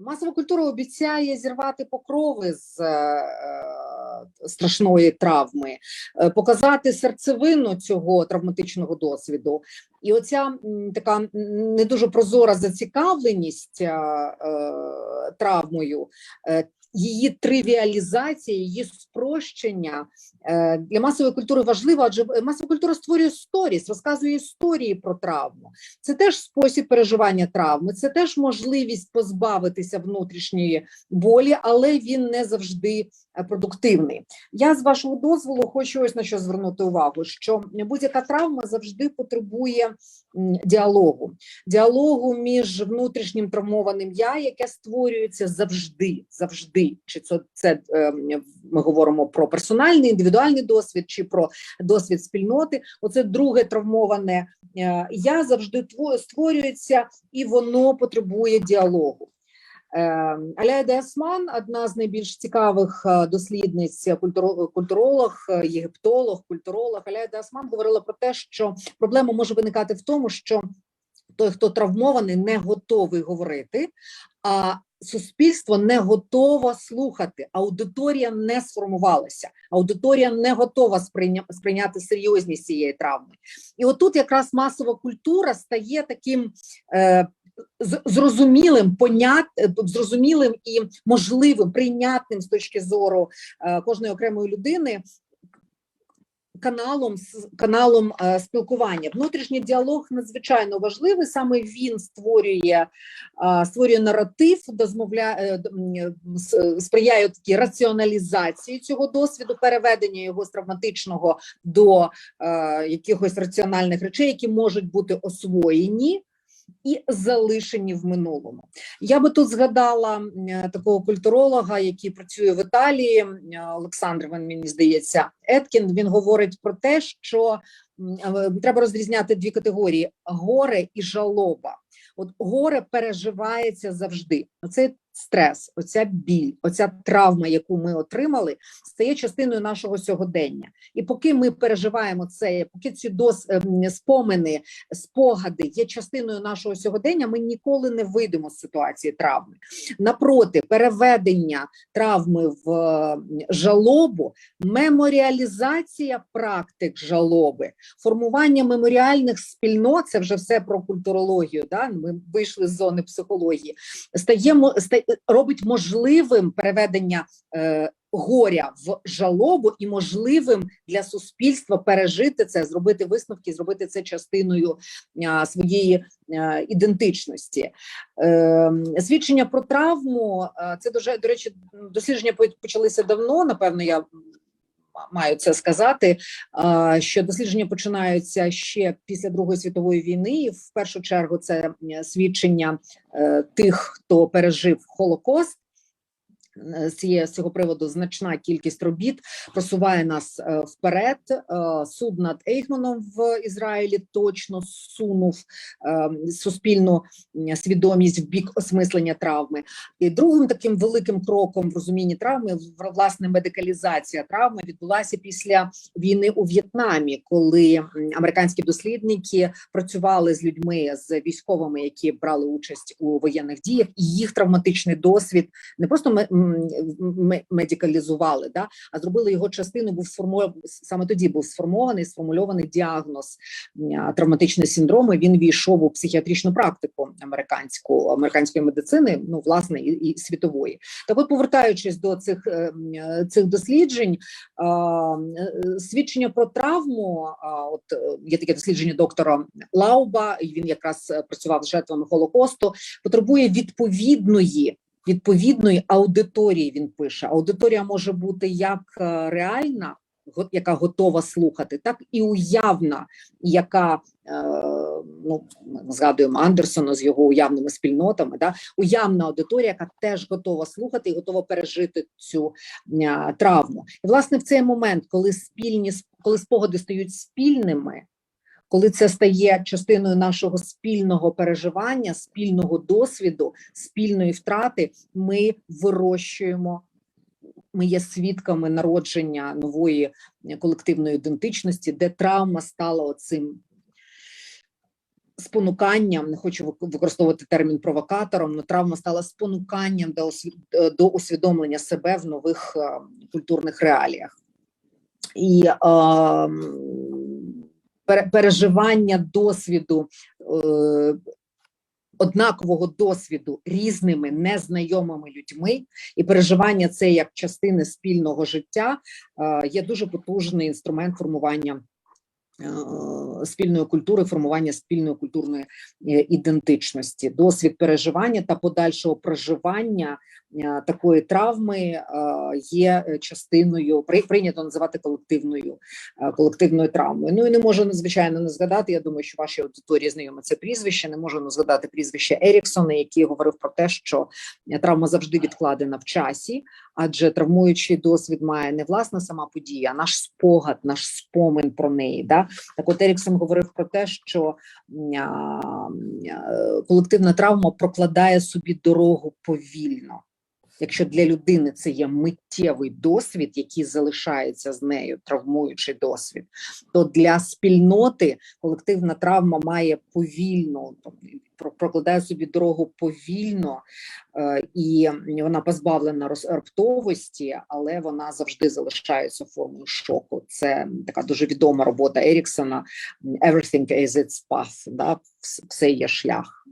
масова культура обіцяє зірвати покрови з е, страшної травми, е, показати серцевину цього травматичного досвіду. І оця така не дуже прозора зацікавленість е, е, травмою. е, Її тривіалізація, її спрощення е, для масової культури важливо, адже масова культура створює сторіс, розказує історії про травму. Це теж спосіб переживання травми, це теж можливість позбавитися внутрішньої болі, але він не завжди е, продуктивний. Я з вашого дозволу хочу ось на що звернути увагу: що будь-яка травма завжди потребує діалогу, діалогу між внутрішнім травмованим я, яке створюється завжди, завжди. Чи це, це е, ми говоримо про персональний індивідуальний досвід, чи про досвід спільноти? Оце друге травмоване е, я завжди тво- створюється і воно потребує діалогу. Е, Аляйда Осман, одна з найбільш цікавих е, дослідниць, культуролог, е, єгиптолог, культуролог. Аляйда Осман говорила про те, що проблема може виникати в тому, що той, хто травмований, не готовий говорити, а суспільство не готово слухати. Аудиторія не сформувалася, аудиторія не готова сприйня- сприйняти серйозність цієї травми. І отут якраз масова культура стає таким. Е, Зрозумілим, понят, е, зрозумілим і можливим, прийнятним з точки зору е, кожної окремої людини каналом каналом е, спілкування. Внутрішній діалог надзвичайно важливий. Саме він створює е, створює наратив, дозмовляє е, е, сприяє такій раціоналізації цього досвіду, переведення його з травматичного до е, якихось раціональних речей, які можуть бути освоєні. І залишені в минулому. Я би тут згадала такого культуролога, який працює в Італії, Олександр, він мені здається, Еткін. Він говорить про те, що е, треба розрізняти дві категорії: горе і жалоба. От горе переживається завжди. Оцей стрес, оця біль, оця травма, яку ми отримали, стає частиною нашого сьогодення. І поки ми переживаємо це, поки ці дос, ем, спомини, спогади є частиною нашого сьогодення, ми ніколи не вийдемо з ситуації травми. Напроти, переведення травми в жалобу, меморіалізація практик жалоби, формування меморіальних спільнот це вже все про культурологію. Да? Ми вийшли з зони психології. Стає ста- робить можливим переведення е, горя в жалобу і можливим для суспільства пережити це, зробити висновки, зробити це частиною е, своєї е, ідентичності. Е, свідчення про травму е, це дуже до речі, дослідження почалися давно. Напевно, я маю це сказати. Що дослідження починаються ще після Другої світової війни, і в першу чергу це свідчення е, тих, хто пережив Холокост. Е, З цього приводу значна кількість робіт просуває нас е, вперед. Е, Суд над Ейхманом в Ізраїлі точно сунув суспільну свідомість в бік осмислення травми. І другим таким великим кроком в розумінні травми власне медикалізація травми відбулася після війни у В'єтнамі, коли американські дослідники працювали з людьми з військовими, які брали участь у воєнних діях, і їх травматичний досвід не просто ме- м, м- медикалізували, да, а зробили його частину. Був сформований саме тоді був сформований, сформульований діагноз травматичного синдрому. Він війшов у психіатричну практику американську американської медицини, ну власне і, і світової. Так, от повертаючись до цих, е, е, цих досліджень, е, свідчення про травму. От є таке дослідження доктора Лауба, і він якраз працював з жертвами Холокосту. Потребує відповідної. Відповідної аудиторії він пише. Аудиторія може бути як е, реальна, яка готова слухати, так і уявна, яка е, ну ми згадуємо Андерсона з його уявними спільнотами. Да, уявна аудиторія, яка теж готова слухати і готова пережити цю е, травму. І власне в цей момент, коли спільні сп- коли спогади стають спільними. Коли це стає частиною нашого спільного переживання, спільного досвіду, спільної втрати, ми вирощуємо, ми є свідками народження нової колективної ідентичності, де травма стала оцим спонуканням, не хочу використовувати термін провокатором, але травма стала спонуканням до, усвідомлення себе в нових е, культурних реаліях. І е, переживання досвіду, е, однакового досвіду різними незнайомими людьми, і переживання це як частини спільного життя е, є дуже потужний інструмент формування е, спільної культури, формування спільної культурної ідентичності, досвід переживання та подальшого проживання такої травми е, є е, частиною при- прийнято називати колективною е, колективною травмою. Ну і не можу звичайно не згадати. Я думаю, що вашій аудиторії знайоме це прізвище. Не можу не згадати прізвище Еріксона, який говорив про те, що е, травма завжди відкладена в часі, адже травмуючий досвід має не власна сама подія, а наш спогад, наш спомин про неї. Да? Так от Еріксон говорив про те, що е, колективна травма прокладає собі дорогу повільно. Якщо для людини це є миттєвий досвід, який залишається з нею, травмуючий досвід, то для спільноти колективна травма має повільно про- прокладає собі дорогу повільно, е, і вона позбавлена раптовості, але вона завжди залишається формою шоку. Це така дуже відома робота Еріксона «Everything is its path», да? все є шлях.